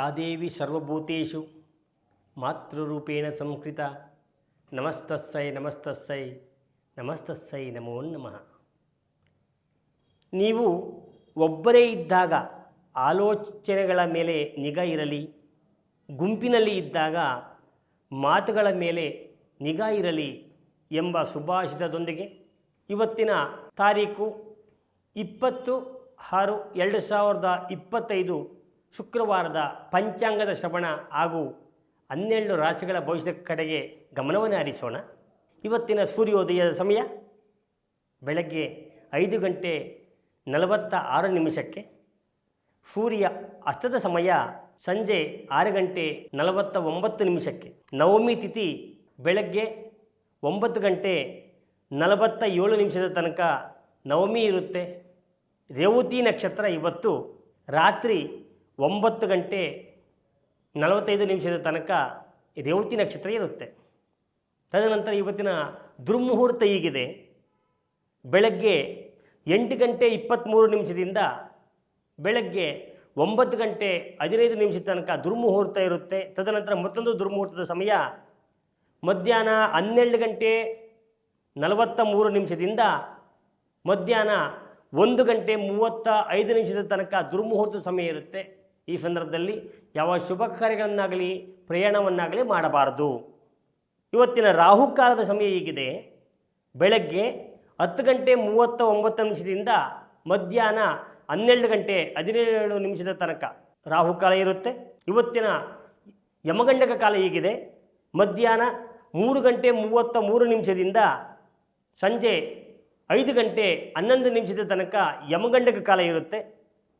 ಯಾದೇವಿ ಸರ್ವಭೂತೇಷು ಮಾತೃರೂಪೇಣ ಸಂಸ್ಕೃತ ನಮಸ್ತಸ್ಸೈ ನಮಸ್ತಸ್ಸೈ ನಮಸ್ತಸ್ಸೈ ನಮೋ ನಮಃ. ನೀವು ಒಬ್ಬರೇ ಇದ್ದಾಗ ಆಲೋಚನೆಗಳ ಮೇಲೆ ನಿಗಾ ಇರಲಿ, ಗುಂಪಿನಲ್ಲಿ ಇದ್ದಾಗ ಮಾತುಗಳ ಮೇಲೆ ನಿಗಾ ಇರಲಿ ಎಂಬ ಸುಭಾಷಿತದೊಂದಿಗೆ ಇವತ್ತಿನ ತಾರೀಕು ಇಪ್ಪತ್ತು ಆರು ಎರಡು ಸಾವಿರದ ಇಪ್ಪತ್ತೈದು ಶುಕ್ರವಾರದ ಪಂಚಾಂಗದ ಶ್ರವಣ ಹಾಗೂ ಹನ್ನೆರಡು ರಾಶಿಗಳ ಭವಿಷ್ಯದ ಕಡೆಗೆ ಗಮನವನ್ನು ಹರಿಸೋಣ. ಇವತ್ತಿನ ಸೂರ್ಯೋದಯದ ಸಮಯ ಬೆಳಗ್ಗೆ ಐದು ಗಂಟೆ ನಲವತ್ತ ಆರು ನಿಮಿಷಕ್ಕೆ. ಸೂರ್ಯ ಅಸ್ತದ ಸಮಯ ಸಂಜೆ ಆರು ಗಂಟೆ ನಲವತ್ತ ಒಂಬತ್ತು ನಿಮಿಷಕ್ಕೆ. ನವಮಿ ತಿಥಿ ಬೆಳಗ್ಗೆ ಒಂಬತ್ತು ಗಂಟೆ ನಲವತ್ತ ಏಳು ನಿಮಿಷದ ತನಕ ನವಮಿ ಇರುತ್ತೆ. ರೇವತಿ ನಕ್ಷತ್ರ ಇವತ್ತು ರಾತ್ರಿ ಒಂಬತ್ತು ಗಂಟೆ ನಲವತ್ತೈದು ನಿಮಿಷದ ತನಕ ರೇವತಿ ನಕ್ಷತ್ರ ಇರುತ್ತೆ. ತದನಂತರ ಇವತ್ತಿನ ದುರ್ಮುಹೂರ್ತ ಹೀಗಿದೆ. ಬೆಳಗ್ಗೆ ಎಂಟು ಗಂಟೆ ಇಪ್ಪತ್ತ್ಮೂರು ನಿಮಿಷದಿಂದ ಬೆಳಗ್ಗೆ ಒಂಬತ್ತು ಗಂಟೆ ಹದಿನೈದು ನಿಮಿಷದ ತನಕ ದುರ್ಮುಹೂರ್ತ ಇರುತ್ತೆ. ತದನಂತರ ಮತ್ತೊಂದು ದುರ್ಮುಹೂರ್ತದ ಸಮಯ ಮಧ್ಯಾಹ್ನ ಹನ್ನೆರಡು ಗಂಟೆ ನಲವತ್ತ ಮೂರು ನಿಮಿಷದಿಂದ ಮಧ್ಯಾಹ್ನ ಒಂದು ಗಂಟೆ ಮೂವತ್ತ ಐದು ನಿಮಿಷದ ತನಕ ದುರ್ಮುಹೂರ್ತದ ಸಮಯ ಇರುತ್ತೆ. ಈ ಸಂದರ್ಭದಲ್ಲಿ ಯಾವ ಶುಭ ಕಾರ್ಯಗಳನ್ನಾಗಲಿ, ಪ್ರಯಾಣವನ್ನಾಗಲಿ ಮಾಡಬಾರದು. ಇವತ್ತಿನ ರಾಹುಕಾಲದ ಸಮಯ ಹೀಗಿದೆ. ಬೆಳಗ್ಗೆ ಹತ್ತು ಗಂಟೆ ಮೂವತ್ತ ಒಂಬತ್ತು ನಿಮಿಷದಿಂದ ಮಧ್ಯಾಹ್ನ ಹನ್ನೆರಡು ಗಂಟೆ ಹದಿನೇಳು ನಿಮಿಷದ ತನಕ ರಾಹುಕಾಲ ಇರುತ್ತೆ. ಇವತ್ತಿನ ಯಮಗಂಡಕ ಕಾಲ ಹೀಗಿದೆ. ಮಧ್ಯಾಹ್ನ ಮೂರು ಗಂಟೆ ಮೂವತ್ತ ಮೂರು ನಿಮಿಷದಿಂದ ಸಂಜೆ ಐದು ಗಂಟೆ ಹನ್ನೊಂದು ನಿಮಿಷದ ತನಕ ಯಮಗಂಡಕ ಕಾಲ ಇರುತ್ತೆ.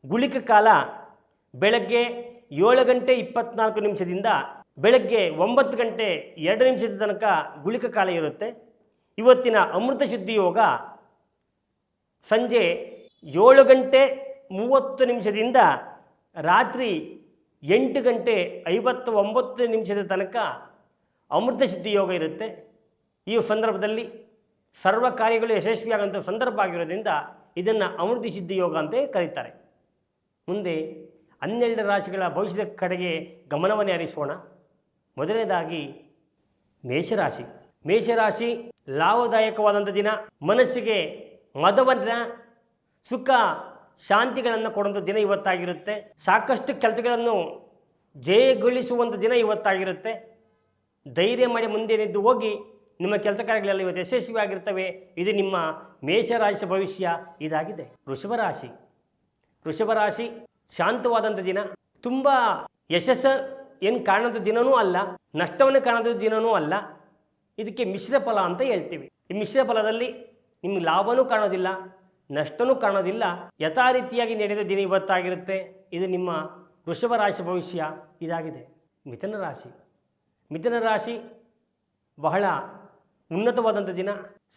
ಗುಳಿಕ ಕಾಲ ಬೆಳಗ್ಗೆ ಏಳು ಗಂಟೆ ಇಪ್ಪತ್ನಾಲ್ಕು ನಿಮಿಷದಿಂದ ಬೆಳಗ್ಗೆ ಒಂಬತ್ತು ಗಂಟೆ ಎರಡು ನಿಮಿಷದ ತನಕ ಗುಳಿಕ ಕಾಲ ಇರುತ್ತೆ. ಇವತ್ತಿನ ಅಮೃತ ಸಿದ್ಧಿ ಯೋಗ ಸಂಜೆ ಏಳು ಗಂಟೆ ಮೂವತ್ತು ನಿಮಿಷದಿಂದ ರಾತ್ರಿ ಎಂಟು ಗಂಟೆ ಐವತ್ತ ಒಂಬತ್ತು ನಿಮಿಷದ ತನಕ ಅಮೃತ ಸಿದ್ಧಿ ಯೋಗ ಇರುತ್ತೆ. ಈ ಸಂದರ್ಭದಲ್ಲಿ ಸರ್ವ ಕಾರ್ಯಗಳು ಯಶಸ್ವಿಯಾಗುವಂಥ ಸಂದರ್ಭ ಆಗಿರೋದ್ರಿಂದ ಇದನ್ನು ಅಮೃತ ಸಿದ್ಧಿ ಯೋಗ ಅಂತ ಕರೀತಾರೆ. ಮುಂದೆ ಹನ್ನೆರಡು ರಾಶಿಗಳ ಭವಿಷ್ಯದ ಕಡೆಗೆ ಗಮನವನ್ನು ಹರಿಸೋಣ. ಮೊದಲನೇದಾಗಿ ಮೇಷರಾಶಿ. ಮೇಷರಾಶಿ ಲಾಭದಾಯಕವಾದಂಥ ದಿನ, ಮನಸ್ಸಿಗೆ ಮದವನ್ನು, ಸುಖ, ಶಾಂತಿಗಳನ್ನು ಕೊಡುವಂಥ ದಿನ ಇವತ್ತಾಗಿರುತ್ತೆ. ಸಾಕಷ್ಟು ಕೆಲಸಗಳನ್ನು ಜಯಗೊಳಿಸುವಂಥ ದಿನ ಇವತ್ತಾಗಿರುತ್ತೆ. ಧೈರ್ಯ ಮಾಡಿ ಮುಂದೆ ನಿದ್ದು ಹೋಗಿ ನಿಮ್ಮ ಕೆಲಸ ಕಾರ್ಯಗಳೆಲ್ಲ ಇವತ್ತು ಯಶಸ್ವಿಯಾಗಿರ್ತವೆ. ಇದು ನಿಮ್ಮ ಮೇಷರಾಶಿ ಭವಿಷ್ಯ ಇದಾಗಿದೆ. ವೃಷಭ ರಾಶಿ ವೃಷಭ ರಾಶಿ ಶಾಂತವಾದಂಥ ದಿನ. ತುಂಬ ಯಶಸ್ಸು ಏನು ಕಾಣದ ದಿನವೂ ಅಲ್ಲ, ನಷ್ಟವನ್ನು ಕಾಣದ ದಿನವೂ ಅಲ್ಲ. ಇದಕ್ಕೆ ಮಿಶ್ರ ಫಲ ಅಂತ ಹೇಳ್ತೀವಿ. ಈ ಮಿಶ್ರ ಫಲದಲ್ಲಿ ನಿಮ್ಗೆ ಲಾಭವೂ ಕಾಣೋದಿಲ್ಲ ನಷ್ಟವೂ ಕಾಣೋದಿಲ್ಲ. ಯಥಾ ರೀತಿಯಾಗಿ ನಡೆದ ದಿನ ಇವತ್ತಾಗಿರುತ್ತೆ. ಇದು ನಿಮ್ಮ ವೃಷಭ ರಾಶಿ ಭವಿಷ್ಯ. ಇದಾಗಿದೆ. ಮಿಥುನ ರಾಶಿ. ಮಿಥುನ ರಾಶಿ ಬಹಳ ಉನ್ನತವಾದಂಥ ದಿನ.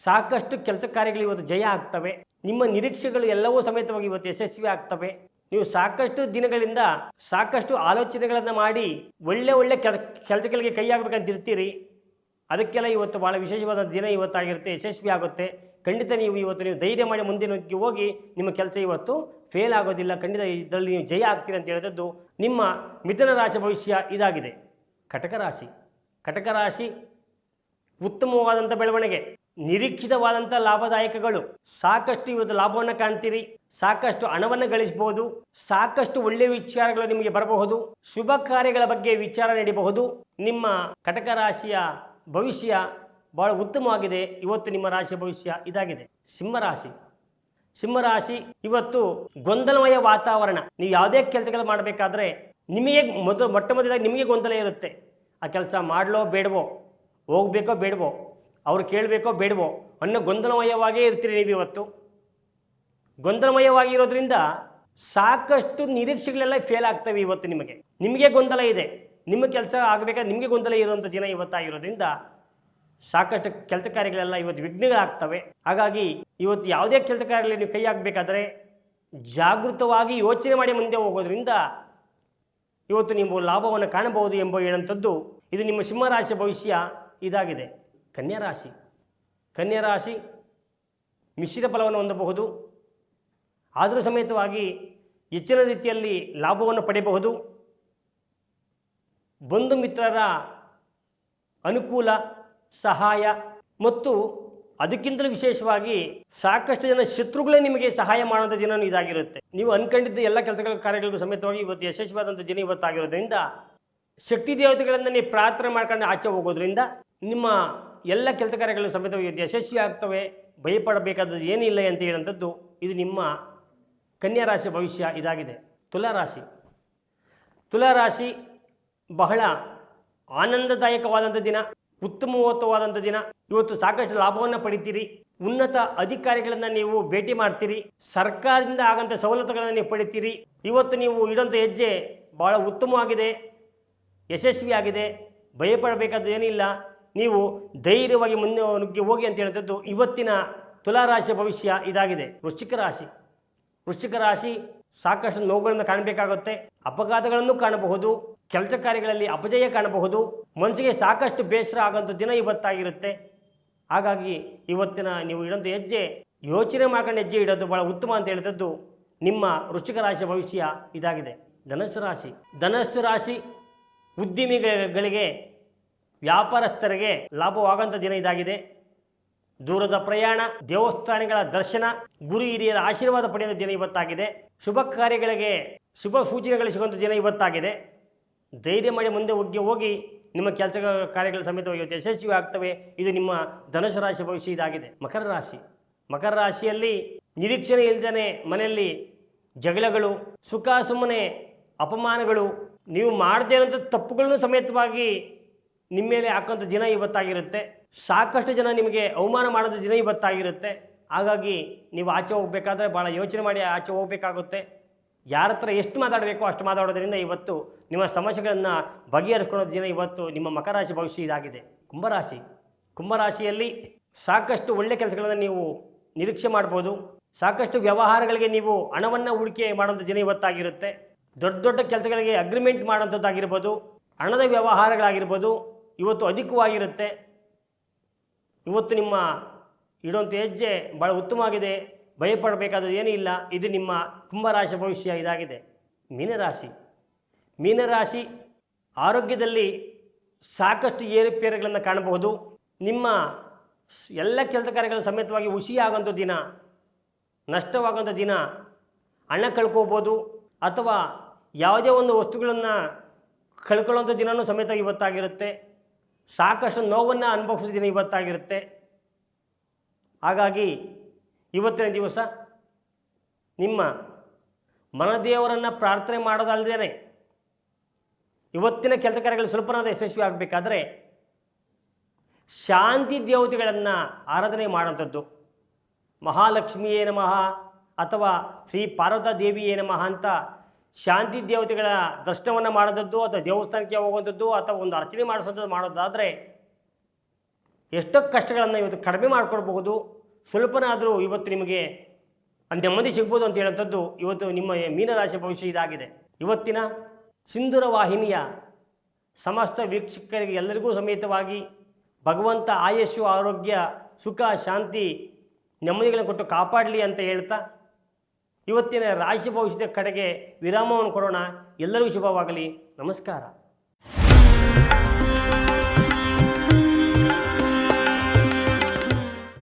ಸಾಕಷ್ಟು ಕೆಲಸ ಕಾರ್ಯಗಳು ಇವತ್ತು ಜಯ ಆಗ್ತವೆ. ನಿಮ್ಮ ನಿರೀಕ್ಷೆಗಳು ಎಲ್ಲವೂ ಸಮೇತವಾಗಿ ಇವತ್ತು ಯಶಸ್ವಿ ಆಗ್ತವೆ. ನೀವು ಸಾಕಷ್ಟು ದಿನಗಳಿಂದ ಸಾಕಷ್ಟು ಆಲೋಚನೆಗಳನ್ನು ಮಾಡಿ ಒಳ್ಳೆ ಒಳ್ಳೆ ಕೆಲ, ಕೆಲಸಗಳಿಗೆ ಕೈ ಆಗಬೇಕಂತ ಇರ್ತೀರಿ. ಅದಕ್ಕೆಲ್ಲ ಇವತ್ತು ಭಾಳ ವಿಶೇಷವಾದ ದಿನ ಇವತ್ತಾಗಿರುತ್ತೆ, ಯಶಸ್ವಿ ಆಗುತ್ತೆ. ಖಂಡಿತ ನೀವು ಇವತ್ತು ನೀವು ಧೈರ್ಯ ಮಾಡಿ ಮುಂದಿನ ಹೋಗಿ ನಿಮ್ಮ ಕೆಲಸ ಇವತ್ತು ಫೇಲ್ ಆಗೋದಿಲ್ಲ. ಖಂಡಿತ ಇದರಲ್ಲಿ ನೀವು ಜಯ ಆಗ್ತೀರಿ ಅಂತ ಹೇಳಿದದ್ದು ನಿಮ್ಮ ಮಿಥುನ ರಾಶಿ ಭವಿಷ್ಯ ಇದಾಗಿದೆ. ಕಟಕ ರಾಶಿ. ಕಟಕ ರಾಶಿ ಉತ್ತಮವಾದಂಥ ಬೆಳವಣಿಗೆ ನಿರೀಕ್ಷಿತವಾದಂಥ ಲಾಭದಾಯಕಗಳು. ಸಾಕಷ್ಟು ಇವತ್ತು ಲಾಭವನ್ನು ಕಾಣ್ತೀರಿ. ಸಾಕಷ್ಟು ಹಣವನ್ನು ಗಳಿಸಬಹುದು, ಸಾಕಷ್ಟು ಒಳ್ಳೆಯ ವಿಚಾರಗಳು ನಿಮಗೆ ಬರಬಹುದು, ಶುಭ ಕಾರ್ಯಗಳ ಬಗ್ಗೆ ವಿಚಾರ ನೀಡಬಹುದು. ನಿಮ್ಮ ಕಟಕ ರಾಶಿಯ ಭವಿಷ್ಯ ಬಹಳ ಉತ್ತಮವಾಗಿದೆ. ಇವತ್ತು ನಿಮ್ಮ ರಾಶಿಯ ಭವಿಷ್ಯ ಇದಾಗಿದೆ. ಸಿಂಹರಾಶಿ ಸಿಂಹರಾಶಿ ಇವತ್ತು ಗೊಂದಲಮಯ ವಾತಾವರಣ. ನೀವು ಯಾವುದೇ ಕೆಲಸಗಳು ಮಾಡಬೇಕಾದ್ರೆ ನಿಮಗೆ ಮೊದಲು ಮೊಟ್ಟ ಮೊದಲಾಗಿ ನಿಮಗೆ ಗೊಂದಲ ಇರುತ್ತೆ. ಆ ಕೆಲಸ ಮಾಡಲೋ ಬೇಡವೋ, ಹೋಗಬೇಕೋ ಬೇಡವೋ, ಅವ್ರು ಕೇಳಬೇಕೋ ಬೇಡವೋ ಅನ್ನೋ ಗೊಂದಲಮಯವಾಗೇ ಇರ್ತೀರಿ ನೀವು ಇವತ್ತು ಗೊಂದಲಮಯವಾಗಿರೋದ್ರಿಂದ ಸಾಕಷ್ಟು ನಿರೀಕ್ಷೆಗಳೆಲ್ಲ ಫೇಲ್ ಆಗ್ತವೆ ಇವತ್ತು ನಿಮಗೆ. ನಿಮಗೆ ಗೊಂದಲ ಇದೆ. ನಿಮ್ಮ ಕೆಲಸ ಆಗಬೇಕಾದ್ರೆ ನಿಮಗೆ ಗೊಂದಲ ಇರುವಂಥ ದಿನ ಇವತ್ತಾಗಿರೋದ್ರಿಂದ ಸಾಕಷ್ಟು ಕೆಲಸ ಕಾರ್ಯಗಳೆಲ್ಲ ಇವತ್ತು ವಿಘ್ನಗಳಾಗ್ತವೆ. ಹಾಗಾಗಿ ಇವತ್ತು ಯಾವುದೇ ಕೆಲಸ ಕಾರ್ಯಗಳಲ್ಲಿ ನೀವು ಕೈ ಹಾಕಬೇಕಾದ್ರೆ ಜಾಗೃತವಾಗಿ ಯೋಚನೆ ಮಾಡಿ ಮುಂದೆ ಹೋಗೋದ್ರಿಂದ ಇವತ್ತು ನೀವು ಲಾಭವನ್ನು ಕಾಣಬಹುದು ಎಂಬ ಹೇಳುವಂಥದ್ದು ಇದು ನಿಮ್ಮ ಸಿಂಹರಾಶಿ ಭವಿಷ್ಯ ಇದಾಗಿದೆ. ಕನ್ಯಾ ರಾಶಿ. ಕನ್ಯಾ ರಾಶಿ ಮಿಶ್ರ ಫಲವನ್ನು ಹೊಂದಬಹುದು. ಆದರೂ ಸಮೇತವಾಗಿ ಹೆಚ್ಚಿನ ರೀತಿಯಲ್ಲಿ ಲಾಭವನ್ನು ಪಡೆಯಬಹುದು. ಬಂಧು ಮಿತ್ರರ ಅನುಕೂಲ, ಸಹಾಯ ಮತ್ತು ಅದಕ್ಕಿಂತಲೂ ವಿಶೇಷವಾಗಿ ಸಾಕಷ್ಟು ಜನ ಶತ್ರುಗಳೇ ನಿಮಗೆ ಸಹಾಯ ಮಾಡುವಂಥ ದಿನ ಇದಾಗಿರುತ್ತೆ. ನೀವು ಅನ್ಕೊಂಡಿದ್ದ ಎಲ್ಲ ಕೆಲಸಗಳ ಕಾರ್ಯಗಳಿಗೂ ಸಮೇತವಾಗಿ ಇವತ್ತು ಯಶಸ್ವಿಯಾದಂಥ ದಿನ ಇವತ್ತಾಗಿರೋದ್ರಿಂದ ಶಕ್ತಿ ದೇವತೆಗಳನ್ನು ನೀವು ಪ್ರಾರ್ಥನೆ ಮಾಡ್ಕೊಂಡು ಆಚೆ ಹೋಗೋದ್ರಿಂದ ನಿಮ್ಮ ಎಲ್ಲ ಕೆಲಸ ಕಾರ್ಯಗಳು ಸಮೇತವಾಗಿ ಯಶಸ್ವಿ ಆಗ್ತವೆ ಭಯಪಡಬೇಕಾದದ್ದು ಏನಿಲ್ಲ ಅಂತ ಹೇಳುವಂಥದ್ದು ಇದು ನಿಮ್ಮ ಕನ್ಯಾ ರಾಶಿ ಭವಿಷ್ಯ ಇದಾಗಿದೆ. ತುಲಾರಾಶಿ ತುಲಾರಾಶಿ ಬಹಳ ಆನಂದದಾಯಕವಾದಂಥ ದಿನ ಉತ್ತಮವತ್ತವಾದಂಥ ದಿನ. ಇವತ್ತು ಸಾಕಷ್ಟು ಲಾಭವನ್ನು ಪಡಿತೀರಿ. ಉನ್ನತ ಅಧಿಕಾರಿಗಳನ್ನು ನೀವು ಭೇಟಿ ಮಾಡ್ತೀರಿ. ಸರ್ಕಾರದಿಂದ ಆಗಂಥ ಸವಲತ್ತುಗಳನ್ನು ನೀವು ಪಡಿತೀರಿ. ಇವತ್ತು ನೀವು ಇಡೋಂಥ ಹೆಜ್ಜೆ ಭಾಳ ಉತ್ತಮವಾಗಿದೆ. ಯಶಸ್ವಿಯಾಗಿದೆ ಭಯಪಡಬೇಕಾದ ಏನಿಲ್ಲ. ನೀವು ಧೈರ್ಯವಾಗಿ ಮುಂದೆ ಹೋಗಿ ಅಂತ ಹೇಳಿದ್ದು ಇವತ್ತಿನ ತುಲಾರಾಶಿಯ ಭವಿಷ್ಯ ಇದಾಗಿದೆ. ವೃಶ್ಚಿಕ ರಾಶಿ. ವೃಶ್ಚಿಕ ರಾಶಿ ಸಾಕಷ್ಟು ನೋವುಗಳನ್ನು ಕಾಣಬೇಕಾಗುತ್ತೆ. ಅಪಘಾತಗಳನ್ನು ಕಾಣಬಹುದು. ಕೆಲಸ ಕಾರ್ಯಗಳಲ್ಲಿ ಅಪಜಯ ಕಾಣಬಹುದು. ಮನಸ್ಸಿಗೆ ಸಾಕಷ್ಟು ಬೇಸರ ಆಗೋಂಥ ದಿನ ಇವತ್ತಾಗಿರುತ್ತೆ. ಹಾಗಾಗಿ ಇವತ್ತಿನ ನೀವು ಇಡೋದು ಹೆಜ್ಜೆ, ಯೋಚನೆ ಮಾಡ್ಕೊಂಡು ಹೆಜ್ಜೆ ಇಡೋದು ಭಾಳ ಉತ್ತಮ ಅಂತ ಹೇಳಿದದ್ದು ನಿಮ್ಮ ವೃಶ್ಚಿಕ ರಾಶಿಯ ಭವಿಷ್ಯ ಇದಾಗಿದೆ. ಧನಸ್ಸು ರಾಶಿ. ಧನಸ್ಸು ರಾಶಿ ಉದ್ಯಮಿಗಳಿಗೆ ವ್ಯಾಪಾರಸ್ಥರಿಗೆ ಲಾಭವಾಗುವಂಥ ದಿನ ಇದಾಗಿದೆ. ದೂರದ ಪ್ರಯಾಣ, ದೇವಸ್ಥಾನಗಳ ದರ್ಶನ, ಗುರು ಹಿರಿಯರ ಆಶೀರ್ವಾದ ಪಡೆಯುವ ದಿನ ಇವತ್ತಾಗಿದೆ. ಶುಭ ಕಾರ್ಯಗಳಿಗೆ ಶುಭ ಸೂಚನೆಗಳು ಸಿಗುವಂಥ ದಿನ ಇವತ್ತಾಗಿದೆ. ಧೈರ್ಯ ಮಾಡಿ ಮುಂದೆ ಹೋಗಿ ಹೋಗಿ ನಿಮ್ಮ ಕೆಲಸ ಕಾರ್ಯಗಳ ಇವತ್ತು ಯಶಸ್ವಿ ಆಗ್ತವೆ. ಇದು ನಿಮ್ಮ ಧನುಸು ರಾಶಿ ಭವಿಷ್ಯ ಇದಾಗಿದೆ. ಮಕರ ರಾಶಿ. ಮಕರ ರಾಶಿಯಲ್ಲಿ ನಿರೀಕ್ಷಣೆ ಇಲ್ಲದೇ ಮನೆಯಲ್ಲಿ ಜಗಳಗಳು, ಸುಖ, ಸುಮ್ಮನೆ, ಅಪಮಾನಗಳು, ನೀವು ಮಾಡದೇ ಇರೋಂಥ ತಪ್ಪುಗಳನ್ನು ಸಮೇತವಾಗಿ ನಿಮ್ಮ ಮೇಲೆ ಹಾಕೋಂಥ ದಿನ ಇವತ್ತಾಗಿರುತ್ತೆ. ಸಾಕಷ್ಟು ಜನ ನಿಮಗೆ ಅವಮಾನ ಮಾಡೋದು ದಿನ ಇವತ್ತಾಗಿರುತ್ತೆ. ಹಾಗಾಗಿ ನೀವು ಆಚೆ ಹೋಗಬೇಕಾದ್ರೆ ಭಾಳ ಯೋಚನೆ ಮಾಡಿ ಆಚೆ ಹೋಗಬೇಕಾಗುತ್ತೆ. ಯಾರ ಹತ್ರ ಎಷ್ಟು ಮಾತಾಡಬೇಕೋ ಅಷ್ಟು ಮಾತಾಡೋದ್ರಿಂದ ಇವತ್ತು ನಿಮ್ಮ ಸಮಸ್ಯೆಗಳನ್ನು ಬಗೆಹರಿಸ್ಕೊಳ್ಳೋ ದಿನ ಇವತ್ತು ನಿಮ್ಮ ಮಕರ ರಾಶಿ ಭವಿಷ್ಯ ಇದಾಗಿದೆ. ಕುಂಭರಾಶಿ. ಕುಂಭರಾಶಿಯಲ್ಲಿ ಸಾಕಷ್ಟು ಒಳ್ಳೆ ಕೆಲಸಗಳನ್ನು ನೀವು ನಿರೀಕ್ಷೆ ಮಾಡ್ಬೋದು. ಸಾಕಷ್ಟು ವ್ಯವಹಾರಗಳಿಗೆ ನೀವು ಹಣವನ್ನು ಹೂಡಿಕೆ ಮಾಡೋಂಥ ದಿನ ಇವತ್ತಾಗಿರುತ್ತೆ. ದೊಡ್ಡ ದೊಡ್ಡ ಕೆಲಸಗಳಿಗೆ ಅಗ್ರಿಮೆಂಟ್ ಮಾಡೋಂಥದ್ದಾಗಿರ್ಬೋದು. ಹಣದ ವ್ಯವಹಾರಗಳಾಗಿರ್ಬೋದು. ಇವತ್ತು ಅಧಿಕವಾಗಿರುತ್ತೆ. ಇವತ್ತು ನಿಮ್ಮ ಇಡುವಂಥ ಹೆಜ್ಜೆ ಭಾಳ ಉತ್ತಮವಾಗಿದೆ. ಭಯಪಡಬೇಕಾದದ್ದು ಏನೂ ಇಲ್ಲ. ಇದು ನಿಮ್ಮ ಕುಂಭರಾಶಿ ಭವಿಷ್ಯ ಇದಾಗಿದೆ. ಮೀನರಾಶಿ. ಮೀನರಾಶಿ ಆರೋಗ್ಯದಲ್ಲಿ ಸಾಕಷ್ಟು ಏರುಪೇರುಗಳನ್ನು ಕಾಣಬಹುದು. ನಿಮ್ಮ ಎಲ್ಲ ಕೆಲಸ ಕಾರ್ಯಗಳ ಸಮೇತವಾಗಿ ಹುಸಿಯಾಗುವಂಥ ದಿನ, ನಷ್ಟವಾಗುವಂಥ ದಿನ, ಹಣ ಕಳ್ಕೋಬೋದು ಅಥವಾ ಯಾವುದೇ ಒಂದು ವಸ್ತುಗಳನ್ನು ಕಳ್ಕೊಳ್ಳೋಂಥ ದಿನವೂ ಸಮೇತ ಇವತ್ತಾಗಿರುತ್ತೆ. ಸಾಕಷ್ಟು ನೋವನ್ನು ಅನುಭವಿಸಿದ್ದೀನಿ ದಿನ ಇವತ್ತಾಗಿರುತ್ತೆ. ಹಾಗಾಗಿ ಇವತ್ತಿನ ದಿವಸ ನಿಮ್ಮ ಮನದೇವರನ್ನು ಪ್ರಾರ್ಥನೆ ಮಾಡೋದಲ್ಲದೇ ಇವತ್ತಿನ ಕೆಲಸ ಕಾರ್ಯಗಳು ಸ್ವಲ್ಪನಾದ ಯಶಸ್ವಿ ಆಗಬೇಕಾದ್ರೆ ಶಾಂತಿ ದೇವತೆಗಳನ್ನು ಆರಾಧನೆ ಮಾಡುವಂಥದ್ದು. ಮಹಾಲಕ್ಷ್ಮಿಯೇ ನಮಃ ಅಥವಾ ಶ್ರೀ ಪಾರ್ವತ ದೇವಿಯೇ ನಮಃ ಅಂತ ಶಾಂತಿ ದೇವತೆಗಳ ದರ್ಶನವನ್ನು ಮಾಡೋದದ್ದು ಅಥವಾ ದೇವಸ್ಥಾನಕ್ಕೆ ಹೋಗುವಂಥದ್ದು ಅಥವಾ ಒಂದು ಅರ್ಚನೆ ಮಾಡಿಸೋದು ಮಾಡೋದಾದರೆ ಎಷ್ಟೋ ಕಷ್ಟಗಳನ್ನು ಇವತ್ತು ಕಡಿಮೆ ಮಾಡಿಕೊಡ್ಬಹುದು. ಸ್ವಲ್ಪನಾದರೂ ಇವತ್ತು ನಿಮಗೆ ನೆಮ್ಮದಿ ಸಿಗ್ಬೋದು ಅಂತ ಹೇಳೋಂಥದ್ದು ಇವತ್ತು ನಿಮ್ಮ ಮೀನರಾಶಿ ಭವಿಷ್ಯ ಇದಾಗಿದೆ. ಇವತ್ತಿನ ಸಿಂಧೂರ ವಾಹಿನಿಯ ಸಮಸ್ತ ವೀಕ್ಷಕರಿಗೆ ಎಲ್ಲರಿಗೂ ಸಮೇತವಾಗಿ ಭಗವಂತ ಆಯಸ್ಸು, ಆರೋಗ್ಯ, ಸುಖ, ಶಾಂತಿ, ನೆಮ್ಮದಿಗಳನ್ನು ಕೊಟ್ಟು ಕಾಪಾಡಲಿ ಅಂತ ಹೇಳ್ತಾ ಇವತ್ತಿನ ರಾಶಿ ಭವಿಷ್ಯದ ಕಡೆಗೆ ವಿರಾಮವನ್ನು ಕೊಡೋಣ. ಎಲ್ಲರಿಗೂ ಶುಭವಾಗಲಿ. ನಮಸ್ಕಾರ.